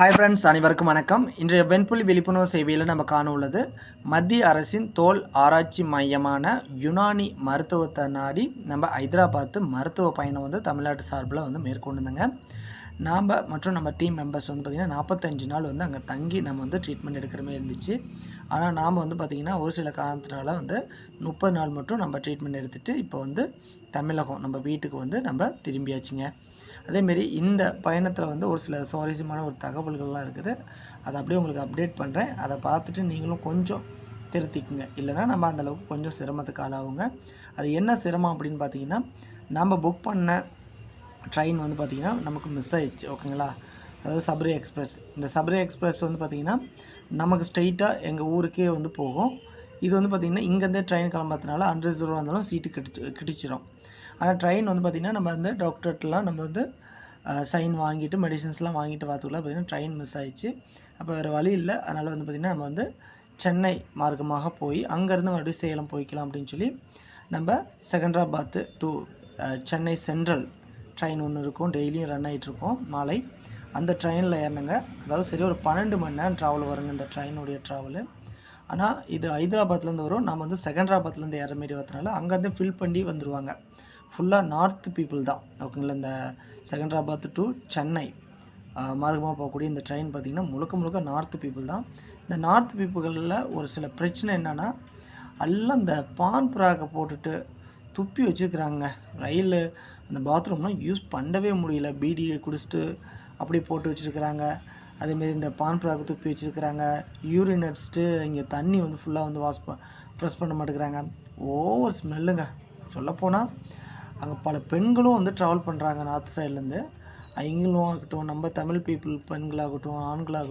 Hi friends அனைவருக்கும் வணக்கம். இன்றைய வெண்புலி விழிப்புணர்வு சேவையில் நம்ம காண உள்ளது மத்திய அரசின் தோல் ஆராய்ச்சி மையமான யுனானி மருத்துவத்தை நாடி நம்ம ஹைதராபாத்து மருத்துவ பயணம் வந்து தமிழ்நாட்டு சார்பில் வந்து மேற்கொண்டுருந்தங்க. நாம் மற்றும் நம்ம டீம் மெம்பர்ஸ் வந்து பார்த்திங்கன்னா நாற்பத்தஞ்சு நாள் வந்து அங்கே தங்கி நம்ம வந்து ட்ரீட்மெண்ட் எடுக்கிற மாதிரி இருந்துச்சு. ஆனால் நாம் வந்து பார்த்திங்கன்னா ஒரு சில காரணத்தினால வந்து முப்பது நாள் மட்டும் நம்ம ட்ரீட்மெண்ட் எடுத்துகிட்டு இப்போ வந்து தமிழகம் நம்ம வீட்டுக்கு வந்து நம்ம திரும்பியாச்சுங்க. அதேமாரி இந்த பயணத்தில் வந்து ஒரு சில சுவாரஸ்யமான ஒரு தகவல்கள்லாம் இருக்குது. அதை அப்படியே உங்களுக்கு அப்டேட் பண்ணுறேன் அதை பார்த்துட்டு நீங்களும் கொஞ்சம் திருத்திக்குங்க. இல்லைனா நம்ம அந்தளவுக்கு கொஞ்சம் சிரமத்துக்கு ஆளாகுங்க. அது என்ன சிரமம் அப்படின்னு பார்த்தீங்கன்னா நம்ம புக் பண்ண ட்ரெயின் வந்து பார்த்திங்கன்னா நமக்கு மிஸ் ஆயிடுச்சு. ஓகேங்களா அதாவது சபரி எக்ஸ்பிரஸ் இந்த சபரி எக்ஸ்பிரஸ் வந்து பார்த்திங்கன்னா நமக்கு ஸ்ட்ரெயிட்டாக எங்கள் ஊருக்கே வந்து போகும். இது வந்து பார்த்திங்கன்னா இங்கேருந்தே ட்ரெயின் கிளம்புறதுனால அன்ரிசர்வ் இருந்தாலும் சீட்டு கிடிச்சு கிடிச்சிரும் ஆனால் ட்ரெயின் வந்து பார்த்திங்கன்னா நம்ம வந்து டாக்டர்கிட்டலாம் நம்ம வந்து சைன் வாங்கிட்டு மெடிசன்ஸ்லாம் வாங்கிட்டு வரதுக்குள்ள பார்த்திங்கன்னா ட்ரெயின் மிஸ் ஆயிடுச்சு. அப்போ வேறு வழி இல்லை. அதனால் வந்து பார்த்திங்கன்னா நம்ம வந்து சென்னை மார்க்கமாக போய் அங்கேருந்து மறுபடியும் சேலம் போய்க்கலாம் அப்படின்னு சொல்லி நம்ம செகண்ட்ராபாத்து டு சென்னை சென்ட்ரல் ட்ரெயின் ஒன்று இருக்கும். டெய்லியும் ரன் ஆகிட்ருக்கோம் மாலை. அந்த ட்ரெயினில் ஏறினங்க. அதாவது சரி ஒரு பன்னெண்டு மணி நேரம் ட்ராவல் வருங்க இந்த ட்ரெயினுடைய ட்ராவலு ஆனால் இது ஹைதராபாத்லேருந்து வரும். நம்ம வந்து செகண்ட்ராபாத்லேருந்து ஏற மாரி வரதுனால அங்கேருந்து ஃபில் பண்ணி வந்துடுவாங்க ஃபுல்லாக நார்த் பீப்புள் தான். ஓகேங்களா? இந்த செகண்ட்ராபாத் டு சென்னை மார்க்கமாக போகக்கூடிய இந்த ட்ரெயின் பார்த்திங்கன்னா முழுக்க முழுக்க நார்த் பீப்புள் தான். இந்த நார்த் பீப்புளில் ஒரு சில பிரச்சனை என்னென்னா எல்லாம் இந்த பான் புறாக்கை போட்டுட்டு துப்பி வச்சுருக்குறாங்க. ரயில் அந்த பாத்ரூம்லாம் யூஸ் பண்ணவே முடியல. பீடியை குடிச்சிட்டு அப்படி போட்டு வச்சுருக்குறாங்க. அதேமாரி இந்த பான் புறாக்கு துப்பி வச்சுருக்குறாங்க. யூரின் அடிச்சுட்டு இங்கே தண்ணி வந்து ஃபுல்லாக வந்து வாஷ் ப ப்ரெஸ் பண்ண மாட்டேங்கிறாங்க. ஓவர் ஸ்மெல்லுங்க சொல்லப்போனால் அங்கே பல பெண்களும் வந்து ட்ராவல் பண்ணுறாங்க நார்த் சைட்லேருந்து அவங்களும் ஆகட்டும் நம்ம தமிழ் பீப்புள் பெண்களாகட்டும் ஆண்களாகட்டும்.